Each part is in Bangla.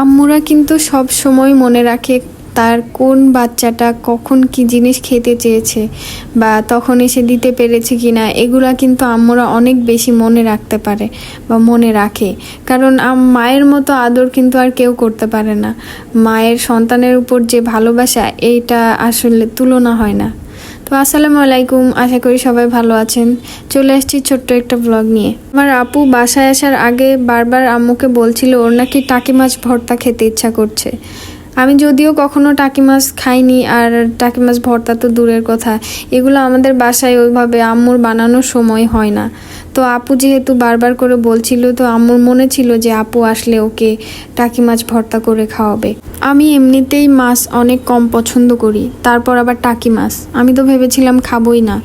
আম্মুরা কিন্তু সব সময় মনে রাখে তার কোন বাচ্চাটা কখন কি জিনিস খেতে চেয়েছে বা তখন এসে দিতে পেরেছে কি না এগুলা কিন্তু আম্মুরা অনেক বেশি মনে রাখতে পারে বা মনে রাখে। কারণ মায়ের মতো আদর কিন্তু আর কেউ করতে পারে না। মায়ের সন্তানের উপর যে ভালোবাসা, এইটা আসলে তুলনা হয় না। তো আসসালামু আলাইকুম, আশা করি সবাই ভালো আছেন। চলে আসছি ছোট্ট একটা ব্লগ নিয়ে। আমার আপু বাসায় আসার আগে বারবার আম্মুকে বলছিল, ওর নাকি টাকি মাছ ভর্তা খেতে ইচ্ছা করছে। আমি যদিও কখনো টাকি মাছ খাইনি, আর টাকি মাছ ভর্তা তো দূরের কথা। এগুলো আমাদের বাসায় ওইভাবে আম্মুর বানানোর সময় হয় না। তো আপু যেহেতু বারবার করে বলছিল, তো আম্মুর মনে ছিল যে আপু আসলে ওকে টাকি মাছ ভর্তা করে খাওয়াবে। আমি এমনিতেই মাছ অনেক কম পছন্দ করি, তারপর আবার টাকি মাছ। আমি তো ভেবেছিলাম খাবই না।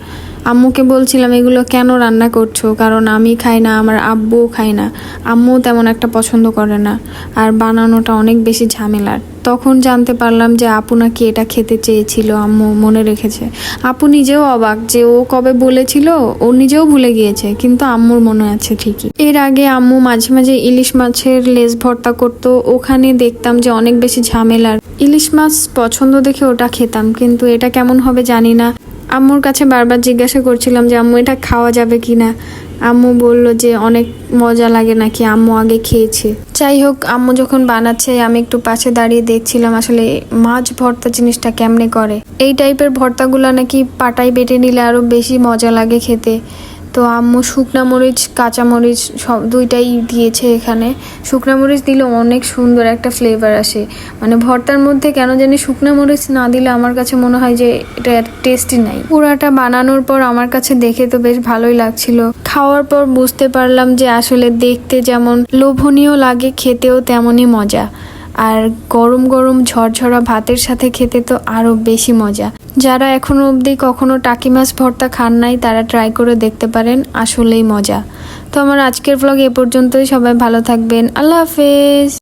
আম্মুকে বলছিলাম, এগুলো কেন রান্না করছ? কারণ আমি খাই না, আমার আব্বুও খাই না। আম্মুও তেমন একটা পছন্দ করে না। আর বানানোটা অনেক বেশি ঝামেলার। তখন জানতে পারলাম যে আপু নাকি এটা খেতে চেয়েছিল, আম্মু মনে রেখেছে। আপু নিজেও অবাক যে ও কবে বলেছিল, ও নিজেও ভুলে গিয়েছে, কিন্তু আম্মুর মনে আছে ঠিকই। এর আগে আম্মু মাঝে মাঝে ইলিশ মাছের লেজ ভর্তা করতো, ওখানে দেখতাম যে অনেক বেশি ঝামেলার। ইলিশ মাছ পছন্দ দেখে ওটা খেতাম, কিন্তু এটা কেমন হবে জানি না। আম্মুর কাছে বারবার জিজ্ঞাসা করছিলাম যে, আম্মু, এটা খাওয়া যাবে কি না আম্মু বলল যে, অনেক মজা লাগে নাকি? আম্মু আগে খেয়েছে। যাই হোক, আম্মু যখন বানাচ্ছে, আমি একটু পাশে দাঁড়িয়ে দেখছিলাম আসলে মাছ ভর্তা জিনিসটা কেমনে করে। এই টাইপের ভর্তাগুলো নাকি পাটায় বেটে নিলে আরও বেশি মজা লাগে খেতে। তো আম্মু শুকনা মরিচ, কাঁচা মরিচ সব দুইটাই দিয়েছে এখানে। শুকনা মরিচ দিলে অনেক সুন্দর একটা ফ্লেভার আসে। মানে ভর্তার মধ্যে কেন জানি শুকনা মরিচ না দিলে আমার কাছে মনে হয় যে এটা টেস্টি নাই। পুরাটা বানানোর পর আমার কাছে দেখে তো বেশ ভালোই লাগছিল। খাওয়ার পর বুঝতে পারলাম যে আসলে দেখতে যেমন লোভনীয় লাগে, খেতেও তেমনই মজা। আর গরম গরম ঝরঝরা ভাতের সাথে খেতে তো আরও বেশি মজা। যারা এখনও অবধি কখনো টাকি মাছ ভর্তা খান নাই, তারা ট্রাই করে দেখতে পারেন, আসলেই মজা। তো আমার আজকের ব্লগ এ পর্যন্তই, সবাই ভালো থাকবেন, আল্লাহ হাফেজ।